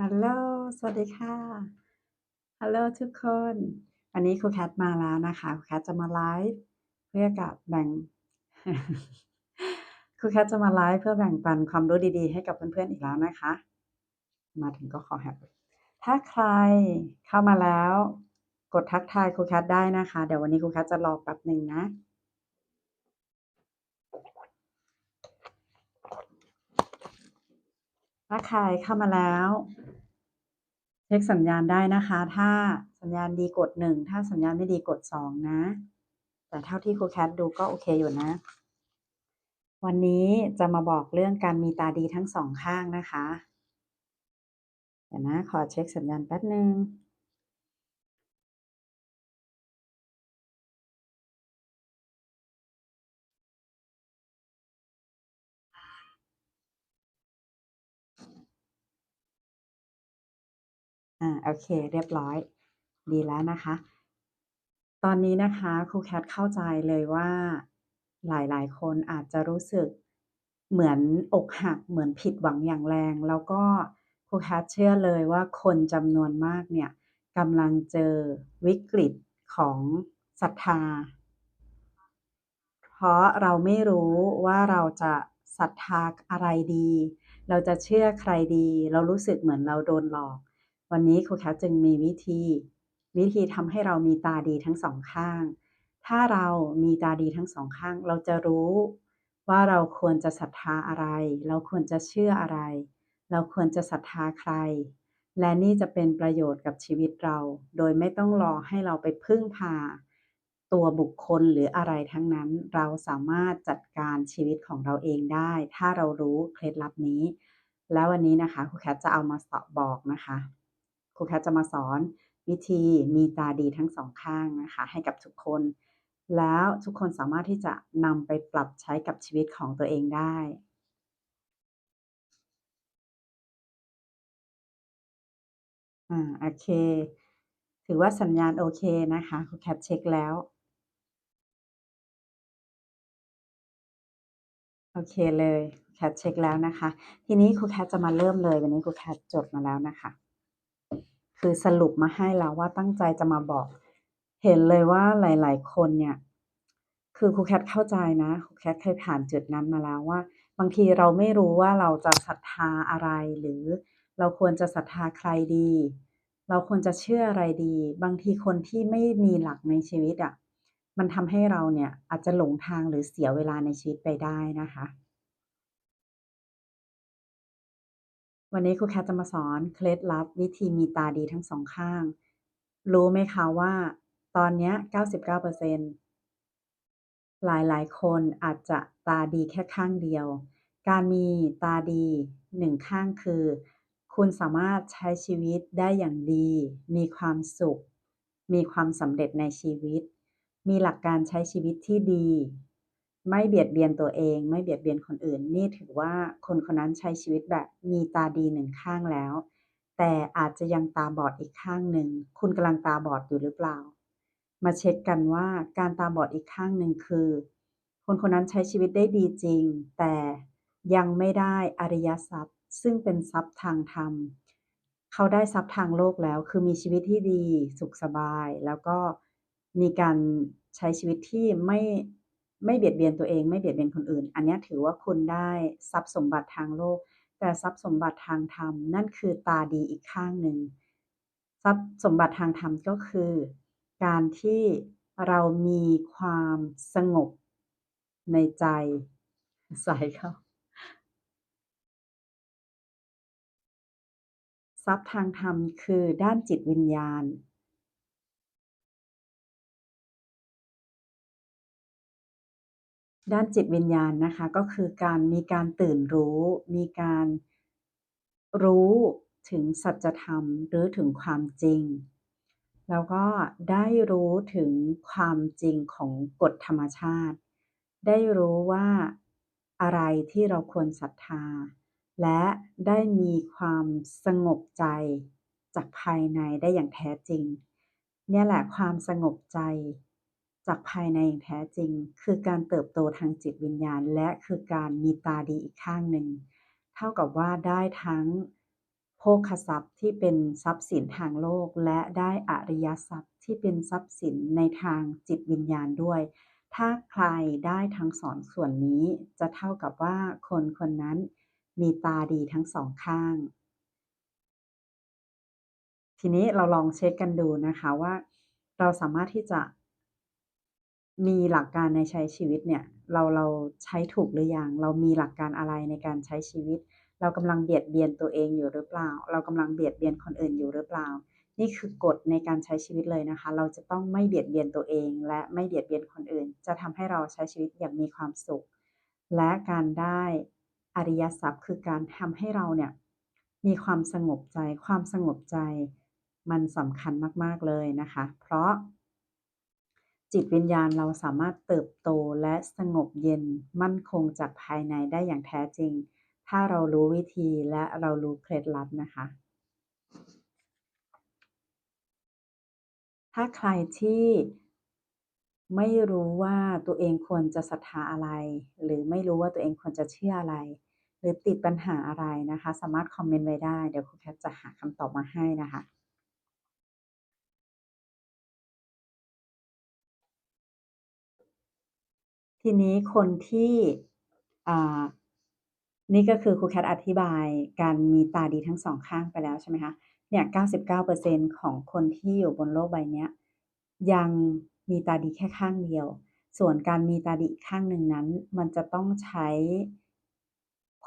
ฮัลโหล สวัสดีค่ะ ฮัลโหลทุกคน วันนี้ครูแคทมาแล้วนะคะครูแคทจะมาไลฟ์เพื่อกับแบ่ง ครูแคทจะมาไลฟ์เพื่อแบ่งปันความรู้ดีๆ ให้กับเพื่อนๆอีกแล้วนะคะ มาถึงก็ขอแฮปถ้าใครเข้ามาแล้ว กดทักทายครูแคทได้นะคะ เดี๋ยววันนี้ครูแคทจะรอแป๊บหนึ่งนะ ถ้าใครเข้ามาแล้ว เช็คสัญญาณได้นะคะ ถ้าสัญญาณดีกดหนึ่งถ้าสัญญาณไม่ดีกดสองนะ แต่เท่าที่ครูแคทดูก็โอเคอยู่นะ วันนี้จะมาบอกเรื่องการมีตาดีทั้งสองข้างนะคะ เดี๋ยวนะ ขอเช็คสัญญาณแป๊บหนึ่ง อาโอเค เรียบร้อย ดีแล้วนะคะ ตอนนี้นะคะครูแคทเข้าใจเลยว่าหลายๆ คนอาจจะรู้สึกเหมือนอกหักเหมือนผิดหวังอย่างแรง แล้วก็ครูแคทเชื่อเลยว่าคนจำนวนมากเนี่ยกำลังเจอวิกฤตของศรัทธา เพราะเราไม่รู้ว่าเราจะศรัทธาอะไรดี เราจะเชื่อใครดี เรารู้สึกเหมือนเราโดนหลอก วันนี้ครูแคทจึงมีวิธี วิธีทำให้เรามีตาดีทั้ง2ข้าง ถ้าเรามีตาดีทั้ง2ข้าง เราจะรู้ว่าเราควรจะศรัทธาอะไร เราควรจะเชื่ออะไร เราควรจะศรัทธาใคร และนี่จะเป็นประโยชน์กับชีวิตเรา โดยไม่ต้องรอให้เราไปพึ่งพา ตัวบุคคลหรืออะไรทั้งนั้น เราสามารถจัดการชีวิตของเราเองได้ ถ้าเรารู้เคล็ดลับนี้ แล้ววันนี้นะคะครูแคทจะเอามาสอบบอกนะคะ ครูแคทจะมาสอนวิธีมีตาดีทั้ง2ข้างนะคะ ให้กับทุกคน แล้วทุกคนสามารถที่จะนำไปปรับใช้กับชีวิตของตัวเองได้อ่าโอเค ถือว่าสัญญาณโอเคนะคะครูแคทเช็กแล้ว โอเคเลยแคทเช็กแล้วนะคะ ทีนี้ครูแคทจะมาเริ่มเลยวันนี้ครูแคทจดมาแล้วนะคะ คือสรุปมาให้แล้วว่าตั้งใจจะมาบอก เห็นเลยว่าหลาย ๆ คนเนี่ย คือครูแคทเข้าใจนะครูแคทเคยผ่านจุดนั้นมาแล้วว่า บางทีเราไม่รู้ว่าเราจะศรัทธาอะไร หรือเราควรจะศรัทธาใครดี เราควรจะเชื่ออะไรดี บางทีคนที่ไม่มีหลักในชีวิตอะมันทำให้เราเนี่ยอาจจะหลงทางหรือเสียเวลาในชีวิตไปได้นะคะ วันนี้ครูแคทจะมาสอนเคล็ดลับวิธีมีตาดีทั้ง2ข้าง รู้ไหมคะว่า ตอนนี้ 99%หลายๆคนอาจจะตาดีแค่ข้างเดียว การมีตาดี1ข้างคือ คุณสามารถใช้ชีวิตได้อย่างดี มีความสุข มีความสำเร็จในชีวิต มีหลักการใช้ชีวิตที่ดี ไม่เบียดเบียนตัวเอง ไม่เบียดเบียนคนอื่น นี่ถือว่าคนคนนั้นใช้ชีวิตแบบมีตาดี1ข้างแล้ว แต่อาจจะยังตาบอดอีกข้างหนึ่ง คุณกำลังตาบอดอยู่หรือเปล่า มาเช็กกันว่าการตาบอดอีกข้างหนึ่งคือ คนคนนั้นใช้ชีวิตได้ดีจริง แต่ยังไม่ได้อริยทรัพย์ ซึ่งเป็นทรัพย์ทางธรรม เขาได้ทรัพย์ทางโลกแล้ว คือมีชีวิตที่ดีสุขสบาย แล้วก็มีการใช้ชีวิตที่ไม่ ไม่เบียดเบียนตัวเองไม่เบียดเบียนคนอื่น อันนี้ถือว่าคุณได้ทรัพย์สมบัติทางโลก แต่ทรัพย์สมบัติทางธรรมนั่นคือตาดีอีกข้างหนึ่งทรัพย์สมบัติทางธรรมก็คือ การที่เรามีความสงบในใจใสายเขาทรัพย์ทางธรรมคือด้านจิตวิญญาณ ด้านจิตวิญญาณนะคะก็คือการมีการตื่นรู้ มีการรู้ถึงสัจธรรมหรือถึงความจริง แล้วก็ได้รู้ถึงความจริงของกฎธรรมชาติ ได้รู้ว่าอะไรที่เราควรศรัทธา และได้มีความสงบใจจากภายในได้อย่างแท้จริง เนี่ยแหละความสงบใจ จากภายในอย่างแท้จริง คือการเติบโตทางจิตวิญญาณ และคือการมีตาดีอีกข้างหนึ่ง เท่ากับว่าได้ทั้งผคทรัพย์ที่เป็นทรัพย์สินทางโลก และได้อริยทรัพย์ที่เป็นทรัพย์สินในทางจิตวิญญาณด้วย ถ้าใครได้ทั้งสองส่วนนี้ จะเท่ากับว่าคนคนนั้นมีตาดีทั้งสองข้าง ทีนี้เราลองเช็คกันดูนะคะว่า เราสามารถที่จะ มีหลักการในใช้ชีวิตเนี่ย เราเราใช้ถูกหรือยัง เรามีหลักการอะไรในการใช้ชีวิต เรากำลังเบียดเบียนตัวเองอยู่หรือเปล่า เรากำลังเบียดเบียนคนอื่นอยู่หรือเปล่า นี่คือกฎในการใช้ชีวิตเลยนะคะ เราจะต้องไม่เบียดเบียนตัวเอง และไม่เบียดเบียนคนอื่น จะทำให้เราใช้ชีวิตอย่างมีความสุข และการได้อริยทรัพย์คือการทำให้เราเนี่ยมีความสงบใจ ความสงบใจ มันสำคัญมาก ๆ เลยนะคะ เพราะ จิตวิญญาณเราสามารถเติบโตและสงบเย็นมั่นคงจากภายในได้อย่างแท้จริง ถ้าเรารู้วิธีและเรารู้เคล็ดลับนะคะ ถ้าใครที่ไม่รู้ว่าตัวเองควรจะศรัทธาอะไร หรือไม่รู้ว่าตัวเองควรจะเชื่ออะไร หรือติดปัญหาอะไรนะคะ สามารถคอมเมนต์ไว้ได้ เดี๋ยวครูแคทจะหาคำตอบมาให้นะคะ ทีนี้คนที่นี่ก็คือครูแคทอธิบายการมีตาดีทั้งสองข้างไปแล้วใช่ไหมคะเนี่ย99%ของคนที่อยู่บนโลกใบนี้ยังมีตาดีแค่ข้างเดียว ส่วนการมีตาดีข้างหนึ่งนั้น มันจะต้องใช้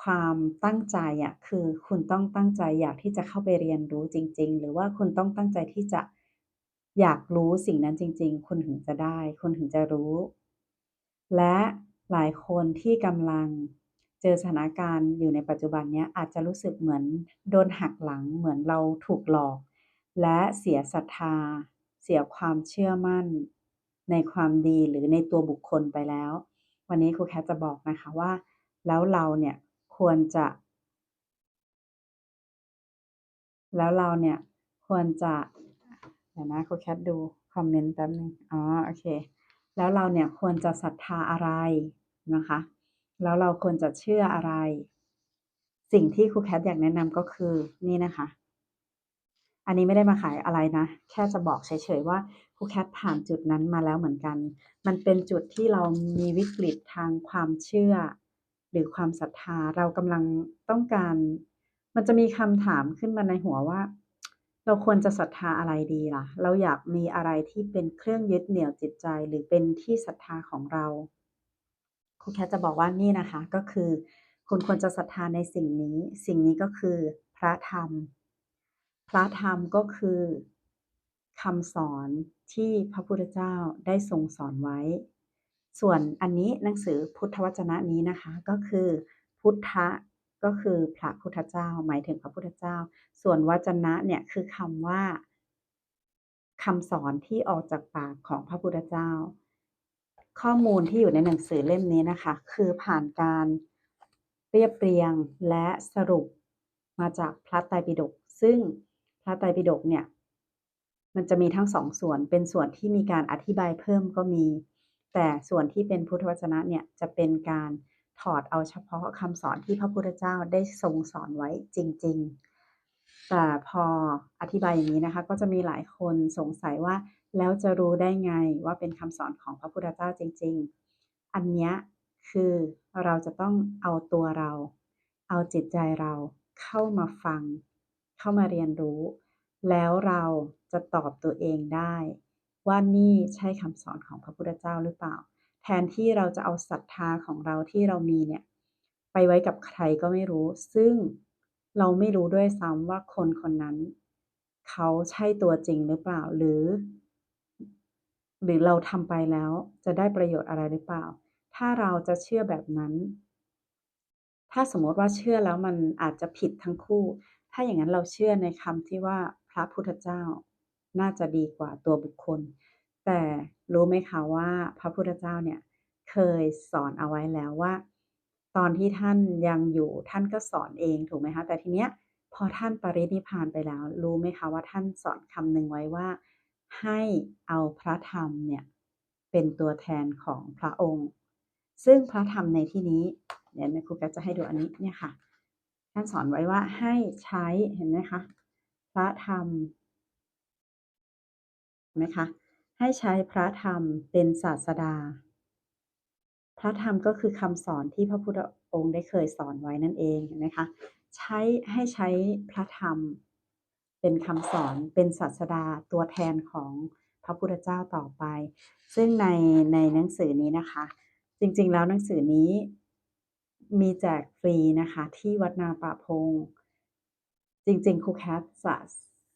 ความตั้งใจอะคือคุณต้องตั้งใจอยากที่จะเข้าไปเรียนรู้จริง ๆ หรือว่าคุณต้องตั้งใจที่จะอยากรู้สิ่งนั้นจริง ๆ คุณถึงจะได้ คุณถึงจะรู้ และหลายคนที่กำลังเจอสถานการณ์อยู่ในปัจจุบันนี้อาจจะรู้สึกเหมือนโดนหักหลังเหมือนเราถูกหลอก และเสียศรัทธา เสียความเชื่อมั่น ในความดีหรือในตัวบุคคลไปแล้ว วันนี้ครูแคทจะบอกนะคะว่า แล้วเราเนี่ยควรจะ แล้วเราเนี่ยควรจะเดี๋ยวนะครูแคทดูคอมเมนต์แป๊บนึงอ๋อโอเค แล้วเราเนี่ยควรจะศรัทธาอะไรนะคะ แล้วเราควรจะเชื่ออะไร สิ่งที่ครูแคทอยากแนะนำก็คือนี่นะคะ อันนี้ไม่ได้มาขายอะไรนะ แค่จะบอกเฉยๆว่าครูแคทผ่านจุดนั้นมาแล้วเหมือนกัน มันเป็นจุดที่เรามีวิกฤตทางความเชื่อ หรือความศรัทธาเรากำลังต้องการ มันจะมีคำถามขึ้นมาในหัวว่า เราควรจะศรัทธาอะไรดีล่ะ เราอยากมีอะไรที่เป็นเครื่องยึดเหนี่ยวจิตใจ หรือเป็นที่ศรัทธาของเราครูแคทจะบอกว่านี่นะคะ ก็คือ คุณควรจะศรัทธาในสิ่งนี้ สิ่งนี้ก็คือพระธรรม พระธรรมก็คือคำสอนที่พระพุทธเจ้าได้ทรงสอนไว้ ส่วนอันนี้หนังสือพุทธวจนะนี้นะคะ ก็คือ พุทธ ก็คือพระพุทธเจ้า หมายถึงพระพุทธเจ้า ส่วนวจนะเนี่ยคือคำว่าคำสอนที่ออกจากปากของพระพุทธเจ้า ข้อมูลที่อยู่ในหนังสือเล่มนี้นะคะ คือผ่านการเรียบเรียงและสรุปมาจากพระไตรปิฎกซึ่งพระไตรปิฎกเนี่ย มันจะมีทั้งสองส่วนเป็นส่วนที่มีการอธิบายเพิ่มก็มี แต่ส่วนที่เป็นพุทธวจนะเนี่ยจะเป็นการ ถอดเอาเฉพาะคำสอนที่พระพุทธเจ้าได้ทรงสอนไว้จริง ๆ แต่พออธิบายอย่างนี้นะคะ ก็จะมีหลายคนสงสัยว่าแล้วจะรู้ได้ไงว่าเป็นคำสอนของพระพุทธเจ้าจริง ๆ อันนี้คือเราจะต้องเอาตัวเรา เอาจิตใจเราเข้ามาฟัง เข้ามาเรียนรู้ แล้วเราจะตอบตัวเองได้ ว่านี่ใช่คำสอนของพระพุทธเจ้าหรือเปล่า แทนที่เราจะเอาศรัทธาของเราที่เรามีเนี่ย ไปไว้กับใครก็ไม่รู้ ซึ่งเราไม่รู้ด้วยซ้ำว่าคนคนนั้น เขาใช่ตัวจริงหรือเปล่าหรือ หรือเราทำไปแล้วจะได้ประโยชน์อะไรหรือเปล่า ถ้าเราจะเชื่อแบบนั้น ถ้าสมมติว่าเชื่อแล้วมันอาจจะผิดทั้งคู่ ถ้าอย่างนั้นเราเชื่อในคำที่ว่าพระพุทธเจ้าน่าจะดีกว่าตัวบุคคล แต่รู้ไหมคะว่าพระพุทธเจ้าเนี่ยเคยสอนเอาไว้แล้วว่า ตอนที่ท่านยังอยู่ท่านก็สอนเองถูกไหมคะแต่ทีเนี้ยพอท่านปรินิพานไปแล้ว รู้ไหมคะว่าท่านสอนคำหนึ่งไว้ว่า ให้เอาพระธรรมเนี่ยเป็นตัวแทนของพระองค์ ซึ่งพระธรรมในที่นี้เดี๋ยวครูก็จะให้ดูอันนี้เนี่ยค่ะ ท่านสอนไว้ว่าให้ใช้เห็นไหมคะพระธรรมเห็นไหมคะ ให้ใช้พระธรรมเป็นศาสดา พระธรรมก็คือคำสอนที่พระพุทธองค์ได้เคยสอนไว้นั่นเองนไหมคะ ใช้ให้ใช้พระธรรม เป็นคำสอนเป็นศาสดาตัวแทนของพระพุทธเจ้าต่อไป ซึ่งในในหนังสือนี้นะคะ จริงๆแล้วหนังสือนี้มีแจกฟรีนะคะที่วัดนาป่าพง จริงๆครูแคท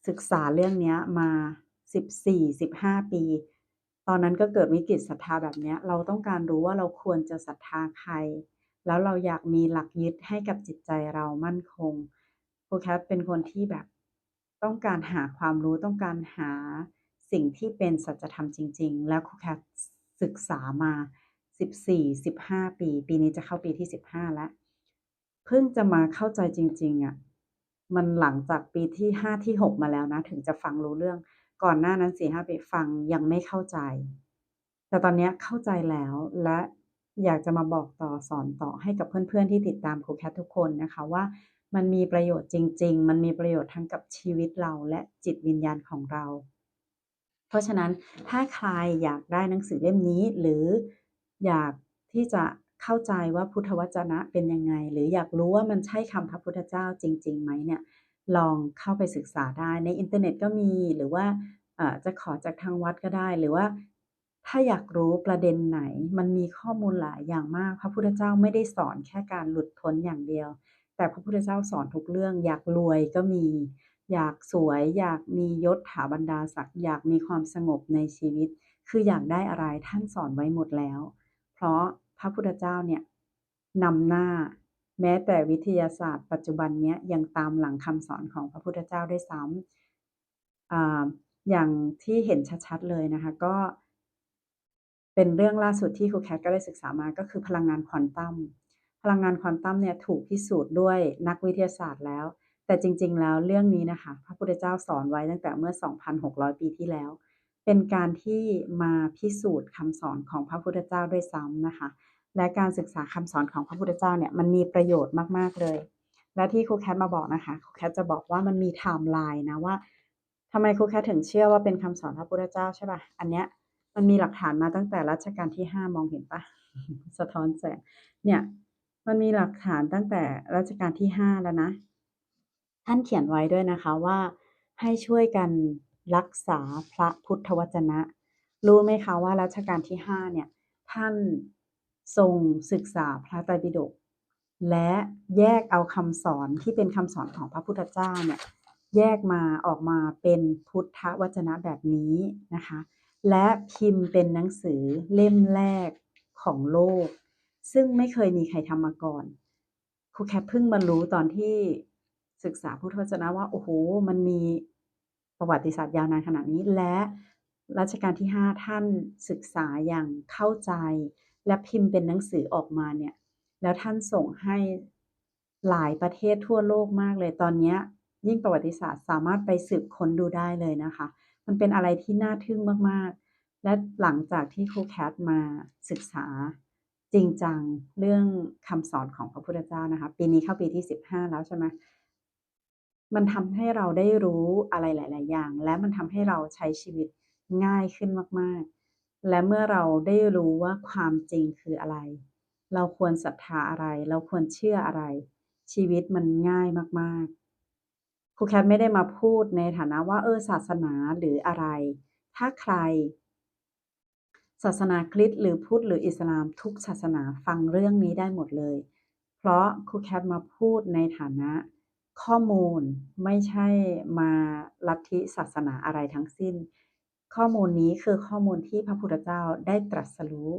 ศึกษาเรื่องนี้มา 14-15 ปี ตอนนั้นก็เกิดวิกฤตศรัทธาแบบนี้เราต้องการรู้ว่าเราควรจะศรัทธาใคร แล้วเราอยากมีหลักยึดให้กับจิตใจเรามั่นคงครูแคทเป็นคนที่แบบต้องการหาความรู้ต้องการหาสิ่งที่เป็นสัจธรรมจริง ๆ แล้วครูแคทศึกษามา 14-15 ปี ปีนี้จะเข้าปีที่ 15 แล้ว เพิ่งจะมาเข้าใจจริง ๆอะ่ะมันหลังจากปีที่ 5 ที่ 6 มาแล้วนะ ถึงจะฟังรู้เรื่อง ก่อนหน้านั้น4-5ปีฟังยังไม่เข้าใจ แต่ตอนนี้เข้าใจแล้วและอยากจะมาบอกต่อสอนต่อให้กับเพื่อนๆที่ติดตามครูแคททุกคนนะคะว่ามันมีประโยชน์จริง ๆ มันมีประโยชน์ทั้งกับชีวิตเราและจิตวิญญาณของเรา เพราะฉะนั้นถ้าใครอยากได้หนังสือเล่มนี้ หรืออยากที่จะเข้าใจว่าพุทธวจนะเป็นยังไง หรืออยากรู้ว่ามันใช่คำพระพุทธเจ้าจริงๆไหมเนี่ย ลองเข้าไปศึกษาได้ในอินเทอร์เน็ตก็มีหรือว่าจะขอจากทางวัดก็ได้หรือว่า ถ้าอยากรู้ประเด็นไหน มันมีข้อมูลหลายอย่างมาก พระพุทธเจ้าไม่ได้สอนแค่การหลุดพ้นอย่างเดียว แต่พระพุทธเจ้าสอนทุกเรื่อง อยากรวยก็มี อยากสวย อยากมียศถาบรรดาศักดิ์อยากมีความสงบในชีวิต คืออยากได้อะไรท่านสอนไว้หมดแล้ว เพราะพระพุทธเจ้าเนี่ยนำหน้า แม้แต่วิทยาศาสตร์ ปัจจุบันนี้ยังตามหลังคำสอนของพระพุทธเจ้าด้วยซ้ำออย่างที่เห็นชัดๆเลยนะคะ ก็ เป็นเรื่องล่าสุดที่ครูแคทก็ได้ศึกษามาก็คือพลังงานควอนตัมพลังงานควอนตัมเนี่ยถูกพิสูจน์ด้วยนักวิทยาศาสตร์แล้ว แต่จริง ๆ แล้วเรื่องนี้นะคะ พระพุทธเจ้าสอนไว้ตั้งแต่เมื่อ 2,600 ปีที่แล้ว เป็นการที่มาพิสูจน์คำสอนของพระพุทธเจ้าด้วยซ้ำนะคะ และการศึกษาคำสอนของพระพุทธเจ้าเนี่ยมันมีประโยชน์มากๆเลย และที่ครูแคทมาบอกนะคะครูแคทจะบอกว่ามันมีไทม์ไลน์นะว่าทำไมครูแคทถึงเชื่อว่าเป็นคำสอนพระพุทธเจ้าใช่ป่ะอันเนี้ยมันมีหลักฐานมาตั้งแต่รัชกาลที่5มองเห็นปะสะท้อนแสงเนี่ยมันมีหลักฐานตั้งแต่รัชกาลที่5แล้วนะ ท่านเขียนไว้ด้วยนะคะว่าให้ช่วยกันรักษาพระพุทธวจนะ รู้ไหมคะว่ารัชกาลที่5เนี่ยท่าน ทรงศึกษาพระไตรปิฎกและแยกเอาคำสอนที่เป็นคำสอนของพระพุทธเจ้าเนี่ยแยกมาออกมาเป็นพุทธวจนะแบบนี้นะคะ และพิมพ์เป็นหนังสือเล่มแรกของโลก ซึ่งไม่เคยมีใครทำมาก่อนครูแคทเพิ่งมารู้ตอนที่ศึกษาพุทธวจนะว่าโอ้โฮมันมีประวัติศาสตร์ยาวนานขนาดนี้และรัชกาลที่ 5 ท่านศึกษาอย่างเข้าใจ และพิมพ์เป็นหนังสือออกมาเนี่ย แล้วท่านส่งให้หลายประเทศทั่วโลกมากเลยตอนนี้ยยิ่งประวัติศาสตร์สามารถไปสืบค้นดูได้เลยนะคะ มันเป็นอะไรที่น่าทึ่งมากๆ และหลังจากที่ครูแคทมาศึกษาจริงจังเรื่องคำสอนของพระพุทธเจ้านะคะ ปีนี้เข้าปีที่ 15 แล้วใช่ไหมมันทำให้เราได้รู้อะไรหลาย ๆ อย่าง และมันทำให้เราใช้ชีวิตง่ายขึ้นมาก ๆ และเมื่อเราได้รู้ว่าความจริงคืออะไร เราควรศรัทธาอะไร เราควรเชื่ออะไร ชีวิตมันง่ายมากๆครูแคทไม่ได้มาพูดในฐานะว่าเออศาสนาหรืออะไร ถ้าใคร ศาสนาคริสต์หรือพุทธหรืออิสลามทุกศาสนาฟังเรื่องนี้ได้หมดเลย เพราะครูแคทมาพูดในฐานะ ข้อมูลไม่ใช่มาลัทธิศาสนาอะไรทั้งสิ้น ข้อมูลนี้คือข้อมูลที่พระพุทธเจ้าได้ตรัสรู้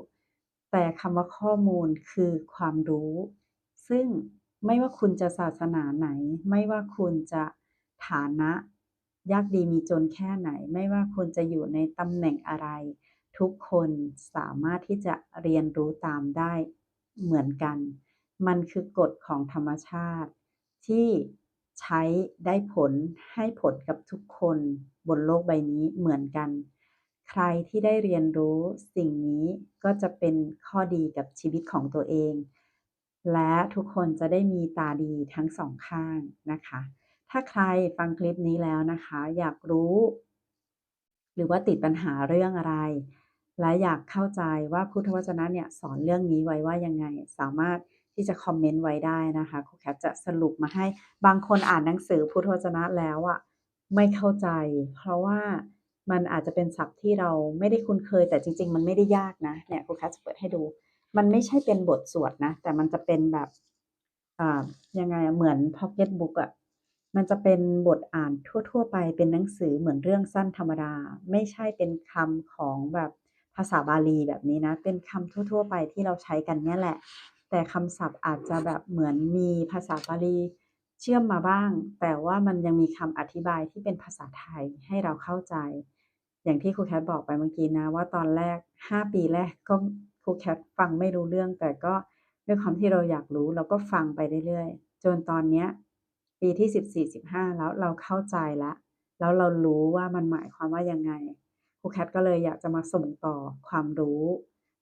แต่คำว่าข้อมูลคือความรู้ ซึ่งไม่ว่าคุณจะศาสนาไหน ไม่ว่าคุณจะฐานะ ยากดีมีจนแค่ไหน ไม่ว่าคุณจะอยู่ในตำแหน่งอะไร ทุกคนสามารถที่จะเรียนรู้ตามได้เหมือนกัน มันคือกฎของธรรมชาติ ที่ใช้ได้ผลให้ผลกับทุกคน บนโลกใบนี้เหมือนกัน ใครที่ได้เรียนรู้สิ่งนี้ก็จะเป็นข้อดีกับชีวิตของตัวเอง และทุกคนจะได้มีตาดีทั้งสองข้างนะคะ ถ้าใครฟังคลิปนี้แล้วนะคะ อยากรู้ หรือว่าติดปัญหาเรื่องอะไร และอยากเข้าใจว่าพุทธวจนะเนี่ยสอนเรื่องนี้ไว้ว่ายังไงสามารถที่จะคอมเมนต์ไว้ได้นะคะครูแคทจะสรุปมาให้บางคนอ่านหนังสือพุทธวจนะแล้วอะ ไม่เข้าใจ เพราะว่ามันอาจจะเป็นศัพท์ที่เราไม่ได้คุ้นเคย แต่จริง ๆ มันไม่ได้ยากนะเนี่ยครูแคทจะเปิดให้ดู มันไม่ใช่เป็นบทสวดนะ แต่มันจะเป็นแบบอ่ายังไงเหมือนพ็อกเก็ตบุ๊กอะมันจะเป็นบทอ่านทั่ว ๆ ไปเป็นหนังสือเหมือนเรื่องสั้นธรรมดา ไม่ใช่เป็นคำของแบบภาษาบาลีแบบนี้นะ เป็นคำทั่ว ๆ ไปที่เราใช้กันเนี่ยแหละ แต่คำศัพท์อาจจะแบบเหมือนมีภาษาบาลี เชื่อมมาบ้าง แต่ว่ามันยังมีคำอธิบายที่เป็นภาษาไทยให้เราเข้าใจ อย่างที่ครูแคทบอกไปเมื่อกี้นะ ว่าตอนแรก 5 ปีแรกก็ครูแคทฟังไม่รู้เรื่อง แต่ก็ด้วยความที่เราอยากรู้เราก็ฟังไปเรื่อยๆ จนตอนเนี้ยปีที่ 14-15 แล้วเราเข้าใจแล้วแล้วเรารู้ว่ามันหมายความว่ายังไงครูแคทก็เลยอยากจะมาส่งต่อความรู้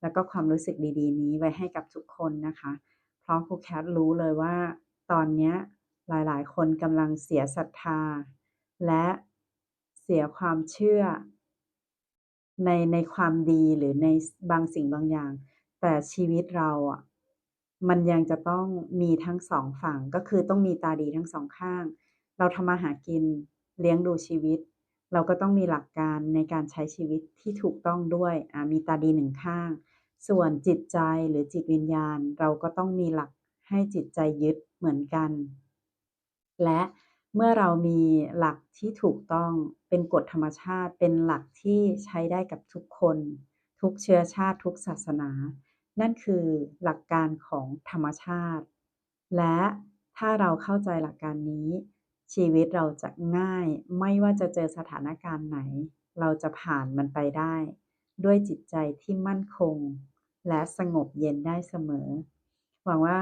แล้วก็ความรู้สึกดีๆ นี้ไว้ให้กับทุกคนนะคะ เพราะครูแคทรู้เลยว่าตอนเนี้ย หลายๆ คนกำลังเสียศรัทธา และเสียความเชื่อ ในในความดีหรือในบางสิ่งบางอย่าง แต่ชีวิตเราอะมันยังจะต้องมีทั้ง2ฝั่งก็คือต้องมีตาดีทั้ง2ข้าง เราทำมาหากินเลี้ยงดูชีวิต เราก็ต้องมีหลักการในการใช้ชีวิตที่ถูกต้องด้วยมีตาดี1ข้าง ส่วนจิตใจหรือจิตวิญญาณ เราก็ต้องมีหลักให้จิตใจยึดเหมือนกัน และเมื่อเรามีหลักที่ถูกต้องเป็นกฎธรรมชาติเป็นหลักที่ใช้ได้กับทุกคน ทุกเชื้อชาติทุกศาสนา นั่นคือหลักการของธรรมชาติ และถ้าเราเข้าใจหลักการนี้ ชีวิตเราจะง่ายไม่ว่าจะเจอสถานการณ์ไหน เราจะผ่านมันไปได้ ด้วยจิตใจที่มั่นคง และสงบเย็นได้เสมอ หวังว่า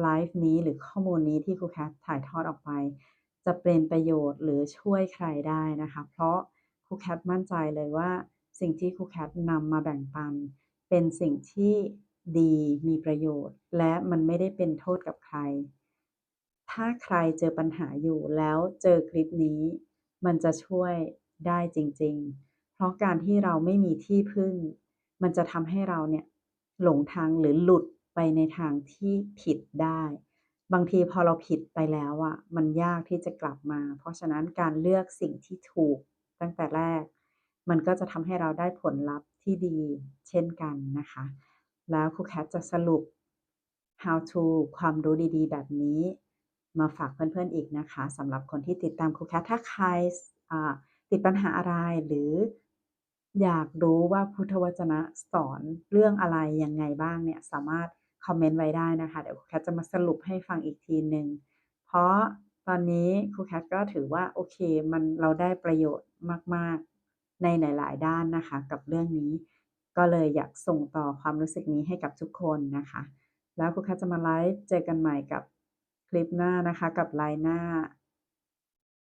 ไลฟ์นี้หรือข้อมูลนี้ที่ครูแคทถ่ายทอดออกไป จะเป็นประโยชน์หรือช่วยใครได้นะคะ เพราะครูแคทมั่นใจเลยว่า สิ่งที่ครูแคทนำมาแบ่งปัน เป็นสิ่งที่ดีมีประโยชน์ และมันไม่ได้เป็นโทษกับใคร ถ้าใครเจอปัญหาอยู่แล้วเจอคลิปนี้ มันจะช่วยได้จริง ๆ เพราะการที่เราไม่มีที่พึ่ง มันจะทำให้เราเนี่ยหลงทางหรือหลุด ไปในทางที่ผิดได้ บางทีพอเราผิดไปแล้วอะมันยากที่จะกลับมา เพราะฉะนั้นการเลือกสิ่งที่ถูกตั้งแต่แรก มันก็จะทำให้เราได้ผลลัพธ์ที่ดีเช่นกันนะคะ แล้วครูแคทจะสรุป How to ความรู้ดีๆ แบบนี้ มาฝากเพื่อนๆอีกนะคะสำหรับคนที่ติดตามครูแคทถ้าใครอ่าติดปัญหาอะไรหรืออยากรู้ว่าพุทธวจนะสอนเรื่องอะไรยังไงบ้างเนี่ยสามารถ คอมเมนต์ไว้ได้นะคะ เดี๋ยวครูแคทจะมาสรุปให้ฟังอีกทีหนึ่งเพราะตอนนี้ครูแคทก็ถือว่าโอเคมันเราได้ประโยชน์มาก ๆ ในหลาย ๆ ด้านนะคะ กับเรื่องนี้ ก็เลยอยากส่งต่อความรู้สึกนี้ให้กับทุกคนนะคะ แล้วครูแคทจะมาไลฟ์เจอกันใหม่กับคลิปหน้านะคะกับไลน์หน้า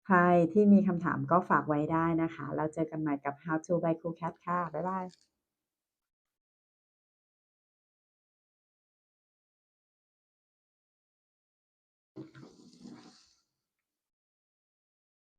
ใครที่มีคำถามก็ฝากไว้ได้นะคะ แล้วเจอกันใหม่กับ How to by ครูแคทค่ะ บ๊ายบาย